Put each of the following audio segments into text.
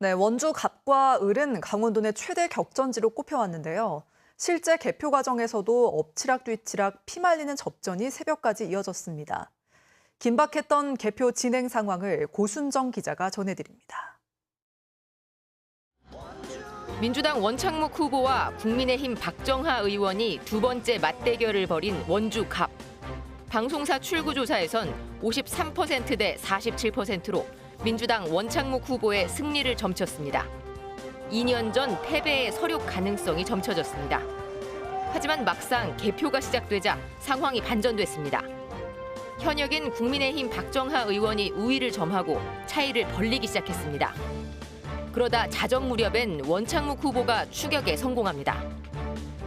네, 원주 갑과 을은 강원도 내 최대 격전지로 꼽혀왔는데요. 실제 개표 과정에서도 엎치락 뒤치락 피말리는 접전이 새벽까지 이어졌습니다. 긴박했던 개표 진행 상황을 고순정 기자가 전해드립니다. 민주당 원창묵 후보와 국민의힘 박정하 의원이 두 번째 맞대결을 벌인 원주 갑. 방송사 출구조사에선 53%대 47%로 민주당 원창묵 후보의 승리를 점쳤습니다. 2년 전 패배의 서력 가능성이 점쳐졌습니다. 하지만 막상 개표가 시작되자 상황이 반전됐습니다. 현역인 국민의힘 박정하 의원이 우위를 점하고 차이를 벌리기 시작했습니다. 그러다 자정 무렵엔 원창묵 후보가 추격에 성공합니다.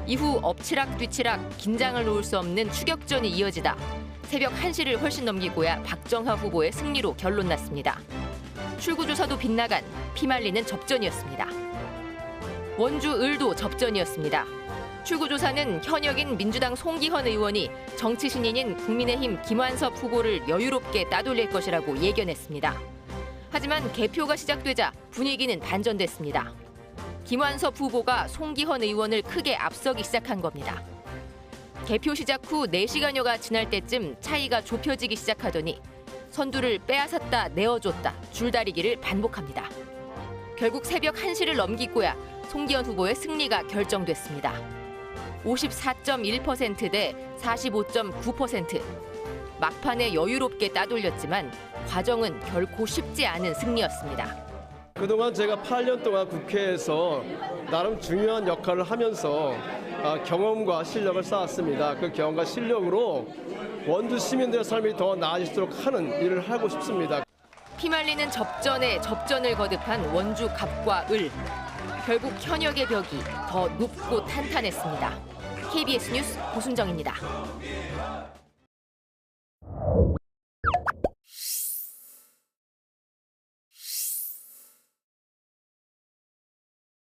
이후 엎치락 뒤치락 긴장을 놓을 수 없는 추격전이 이어지다 새벽 1시를 훨씬 넘기고야 박정하 후보의 승리로 결론 났습니다. 출구조사도 빗나간 피말리는 접전이었습니다. 원주 을도 접전이었습니다. 출구조사는 현역인 민주당 송기헌 의원이 정치 신인인 국민의힘 김완섭 후보를 여유롭게 따돌릴 것이라고 예견했습니다. 하지만 개표가 시작되자 분위기는 반전됐습니다. 김완섭 후보가 송기헌 의원을 크게 앞서기 시작한 겁니다. 개표 시작 후 4시간여가 지날 때쯤 차이가 좁혀지기 시작하더니 선두를 빼앗았다 내어줬다 줄다리기를 반복합니다. 결국 새벽 1시를 넘기고야 송기현 후보의 승리가 결정됐습니다. 54.1%대 45.9%. 막판에 여유롭게 따돌렸지만 과정은 결코 쉽지 않은 승리였습니다. 그동안 제가 8년 동안 국회에서 나름 중요한 역할을 하면서 아, 경험과 실력을 쌓았습니다. 그 경험과 실력으로 원주 시민들의 삶이 더 나아질수록 하는 일을 하고 싶습니다. 피말리는 접전에 접전을 거듭한 원주 갑과 을. 결국 현역의 벽이 더 높고 탄탄했습니다. KBS 뉴스 고순정입니다.